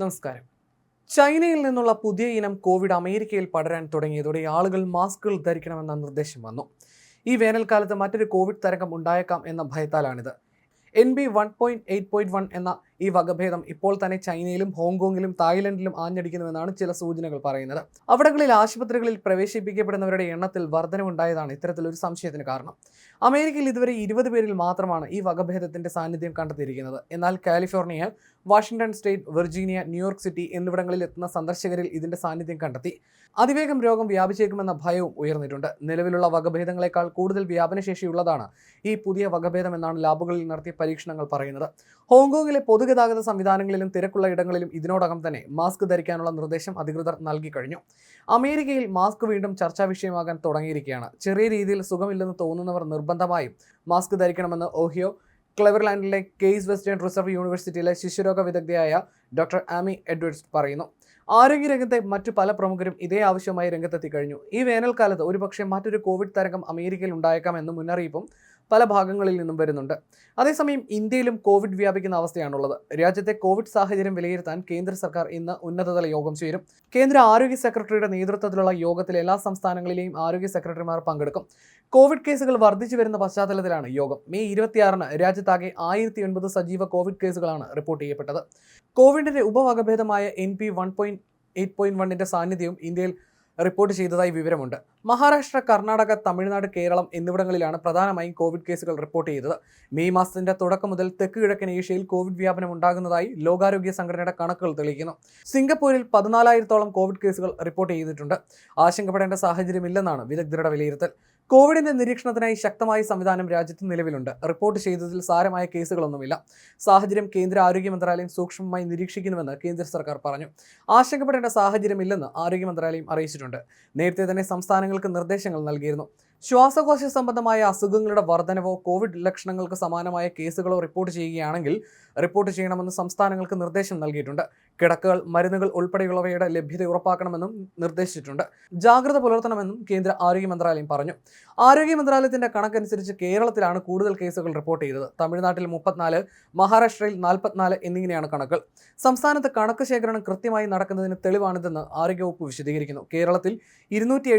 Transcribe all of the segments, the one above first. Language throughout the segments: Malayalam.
നമസ്കാരം. ചൈനയിൽ നിന്നുള്ള പുതിയ ഇനം കോവിഡ് അമേരിക്കയിൽ പടരാൻ തുടങ്ങിയതോടെ ആളുകൾ മാസ്കുകൾ ധരിക്കണമെന്ന നിർദ്ദേശം വന്നു. ഈ വേനൽക്കാലത്ത് മറ്റൊരു കോവിഡ് തരംഗം ഉണ്ടായേക്കാം എന്ന ഭയത്താലാണിത്. N B one point eight point one എന്ന ഈ വകഭേദം ഇപ്പോൾ തന്നെ ചൈനയിലും ഹോങ്കോങ്ങിലും തായ്ലൻഡിലും ആഞ്ഞടിക്കുന്നുവെന്നാണ് ചില സൂചനകൾ പറയുന്നത്. അവിടങ്ങളിൽ ആശുപത്രികളിൽ പ്രവേശിപ്പിക്കപ്പെടുന്നവരുടെ എണ്ണത്തിൽ വർധനവുണ്ടായതാണ് ഇത്തരത്തിലൊരു സംശയത്തിന് കാരണം. അമേരിക്കയിൽ ഇതുവരെ ഇരുപത് പേരിൽ മാത്രമാണ് ഈ വകഭേദത്തിന്റെ സാന്നിധ്യം കണ്ടെത്തിയിരിക്കുന്നത്. എന്നാൽ California Washington state Virginia New York city എന്നിവിടങ്ങളിൽ എത്തുന്ന സന്ദർശകരിൽ ഇതിന്റെ സാന്നിധ്യം കണ്ടെത്തി. അതിവേഗം രോഗം വ്യാപിച്ചേക്കുമെന്ന ഭയവും ഉയർന്നിട്ടുണ്ട്. നിലവിലുള്ള വകഭേദങ്ങളെക്കാൾ കൂടുതൽ വ്യാപനശേഷിയുള്ളതാണ് ഈ പുതിയ വകഭേദം എന്നാണ് ലാബുകളിൽ നടത്തിയ പരീക്ഷണങ്ങൾ പറയുന്നത്. ഹോങ്കോങ്ങിലെ പൊതുഗതാഗത സംവിധാനങ്ങളിലും തിരക്കുള്ള ഇടങ്ങളിലും ഇതിനോടകം തന്നെ മാസ്ക് ധരിക്കാനുള്ള നിർദ്ദേശം അധികൃതർ നൽകി കഴിഞ്ഞു അമേരിക്കയിൽ മാസ്ക് വീണ്ടും ചർച്ചാ വിഷയമാകാൻ തുടങ്ങിയിരിക്കുകയാണ്. ചെറിയ രീതിയിൽ സുഖമില്ലെന്ന് തോന്നുന്നവർ നിർബന്ധമായും മാസ്ക് ധരിക്കണമെന്ന് ഓഹിയോ ക്ലെവർലാൻഡിലെ കേസ് വെസ്റ്റേൺ റിസർവ് യൂണിവേഴ്സിറ്റിയിലെ ശിശുരോഗ വിദഗ്ധയായ ഡോക്ടർ ആമി എഡ്വേർഡ്സ് പറയുന്നു. ആരോഗ്യരംഗത്തെ മറ്റു പല പ്രമുഖരും ഇതേ ആവശ്യമായി രംഗത്തെത്തി കഴിഞ്ഞു ഈ വേനൽക്കാലത്ത് ഒരുപക്ഷെ മറ്റൊരു കോവിഡ് തരംഗം അമേരിക്കയിൽ ഉണ്ടായേക്കാമെന്ന് മുന്നറിയിപ്പും പല ഭാഗങ്ങളിൽ നിന്നും വരുന്നുണ്ട്. അതേസമയം ഇന്ത്യയിലും കോവിഡ് വ്യാപിക്കുന്ന അവസ്ഥയാണുള്ളത്. രാജ്യത്തെ കോവിഡ് സാഹചര്യം വിലയിരുത്താൻ കേന്ദ്ര സർക്കാർ ഇന്ന് ഉന്നതതല യോഗം ചേരും. കേന്ദ്ര ആരോഗ്യ സെക്രട്ടറിയുടെ നേതൃത്വത്തിലുള്ള യോഗത്തിൽ എല്ലാ സംസ്ഥാനങ്ങളിലെയും ആരോഗ്യ സെക്രട്ടറിമാർ പങ്കെടുക്കും. കോവിഡ് കേസുകൾ വർദ്ധിച്ചു വരുന്ന പശ്ചാത്തലത്തിലാണ് യോഗം. മെയ് ഇരുപത്തിയാറിന് രാജ്യത്താകെ ആയിരത്തി എൺപത് സജീവ കോവിഡ് കേസുകളാണ് റിപ്പോർട്ട് ചെയ്യപ്പെട്ടത്. കോവിഡിന്റെ ഉപവകഭേദമായ N P one point eight point വണ്ണിന്റെ സാന്നിധ്യവും ഇന്ത്യയിൽ റിപ്പോർട്ട് ചെയ്തതായി വിവരമുണ്ട്. മഹാരാഷ്ട്ര കർണാടക തമിഴ്നാട് കേരളം എന്നിവിടങ്ങളിലാണ് പ്രധാനമായും കോവിഡ് കേസുകൾ റിപ്പോർട്ട് ചെയ്തത്. മെയ് മാസത്തിന്റെ തുടക്കം മുതൽ തെക്ക് കിഴക്കൻ ഏഷ്യയിൽ കോവിഡ് വ്യാപനം ഉണ്ടാകുന്നതായി ലോകാരോഗ്യ സംഘടനയുടെ കണക്കുകൾ തെളിയിക്കുന്നു. സിംഗപ്പൂരിൽ പതിനാലായിരത്തോളം കോവിഡ് കേസുകൾ റിപ്പോർട്ട് ചെയ്തിട്ടുണ്ട്. ആശങ്കപ്പെടേണ്ട സാഹചര്യമില്ലെന്നാണ് വിദഗ്ധരുടെ വിലയിരുത്തൽ. കോവിഡിന്റെ നിരീക്ഷണത്തിനായി ശക്തമായ സംവിധാനം രാജ്യത്ത് നിലവിലുണ്ട്. റിപ്പോർട്ട് ചെയ്തതിൽ സാരമായ കേസുകളൊന്നുമില്ല. സാഹചര്യം കേന്ദ്ര ആരോഗ്യ മന്ത്രാലയം സൂക്ഷ്മമായി നിരീക്ഷിക്കുന്നുവെന്ന് കേന്ദ്ര സർക്കാർ പറഞ്ഞു. ആശങ്കപ്പെടേണ്ട സാഹചര്യമില്ലെന്ന് ആരോഗ്യ മന്ത്രാലയം അറിയിച്ചിട്ടുണ്ട്. നേരത്തെ തന്നെ സംസ്ഥാനങ്ങൾക്ക് നിർദ്ദേശങ്ങൾ നൽകിയിരുന്നു. ശ്വാസകോശ സംബന്ധമായ അസുഖങ്ങളുടെ വർധനവോ കോവിഡ് ലക്ഷണങ്ങൾക്ക് സമാനമായ കേസുകളോ റിപ്പോർട്ട് ചെയ്യുകയാണെങ്കിൽ റിപ്പോർട്ട് ചെയ്യണമെന്ന് സംസ്ഥാനങ്ങൾക്ക് നിർദ്ദേശം നൽകിയിട്ടുണ്ട്. കിടക്കകൾ മരുന്നുകൾ ഉൾപ്പെടെയുള്ളവയുടെ ലഭ്യത ഉറപ്പാക്കണമെന്നും നിർദ്ദേശിച്ചിട്ടുണ്ട്. ജാഗ്രത പുലർത്തണമെന്നും കേന്ദ്ര ആരോഗ്യ മന്ത്രാലയം പറഞ്ഞു. ആരോഗ്യ മന്ത്രാലയത്തിന്റെ കണക്കനുസരിച്ച് കേരളത്തിലാണ് കൂടുതൽ കേസുകൾ റിപ്പോർട്ട് ചെയ്തത്. തമിഴ്നാട്ടിൽ മുപ്പത്തിനാല് മഹാരാഷ്ട്രയിൽ നാൽപ്പത്തിനാല് എന്നിങ്ങനെയാണ് കണക്കുകൾ. സംസ്ഥാനത്ത് കണക്ക് ശേഖരണം കൃത്യമായി നടക്കുന്നതിന് തെളിവാണിതെന്ന് ആരോഗ്യവകുപ്പ് വിശദീകരിക്കുന്നു. കേരളത്തിൽ ഇരുന്നൂറ്റി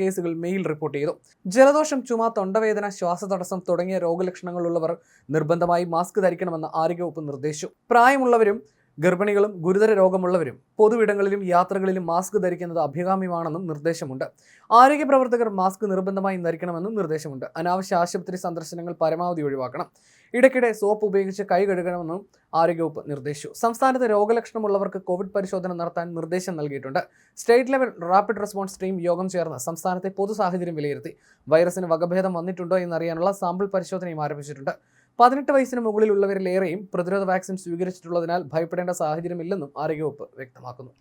കേസുകൾ മെയിൽ റിപ്പോർട്ട് ചെയ്തു. ജലദോഷം ചുമ തൊണ്ടവേദന ശ്വാസതടസ്സം തുടങ്ങിയ രോഗലക്ഷണങ്ങളുള്ളവർ നിർബന്ധമായി മാസ്ക് ധരിക്കണമെന്ന് ആരോഗ്യവകുപ്പ് നിർദ്ദേശിച്ചു. പ്രായമുള്ളവരും ഗർഭിണികളും ഗുരുതര രോഗമുള്ളവരും പൊതുവിടങ്ങളിലും യാത്രകളിലും മാസ്ക് ധരിക്കുന്നത് അഭികാമ്യമാണെന്നും നിർദ്ദേശമുണ്ട്. ആരോഗ്യ പ്രവർത്തകർ മാസ്ക് നിർബന്ധമായി ധരിക്കണമെന്നും നിർദ്ദേശമുണ്ട്. അനാവശ്യ ആശുപത്രി സന്ദർശനങ്ങൾ പരമാവധി ഒഴിവാക്കണം. ഇടയ്ക്കിടെ സോപ്പ് ഉപയോഗിച്ച് കൈ കഴുകണമെന്നും ആരോഗ്യവകുപ്പ് നിർദ്ദേശിച്ചു. സംസ്ഥാനത്ത് രോഗലക്ഷണമുള്ളവർക്ക് കോവിഡ് പരിശോധന നടത്താൻ നിർദ്ദേശം നൽകിയിട്ടുണ്ട്. State level rapid response team യോഗം ചേർന്ന് സംസ്ഥാനത്തെ പൊതു സാഹചര്യം വിലയിരുത്തി. വൈറസിന് വകഭേദം വന്നിട്ടുണ്ടോ എന്നറിയാനുള്ള സാമ്പിൾ പരിശോധനയും ആരംഭിച്ചിട്ടുണ്ട്. പതിനെട്ട് വയസ്സിന് മുകളിലുള്ളവരിലേറെയും പ്രതിരോധ വാക്സിൻ സ്വീകരിച്ചിട്ടുള്ളതിനാൽ ഭയപ്പെടേണ്ട സാഹചര്യമില്ലെന്നും ആരോഗ്യവകുപ്പ് വ്യക്തമാക്കുന്നു.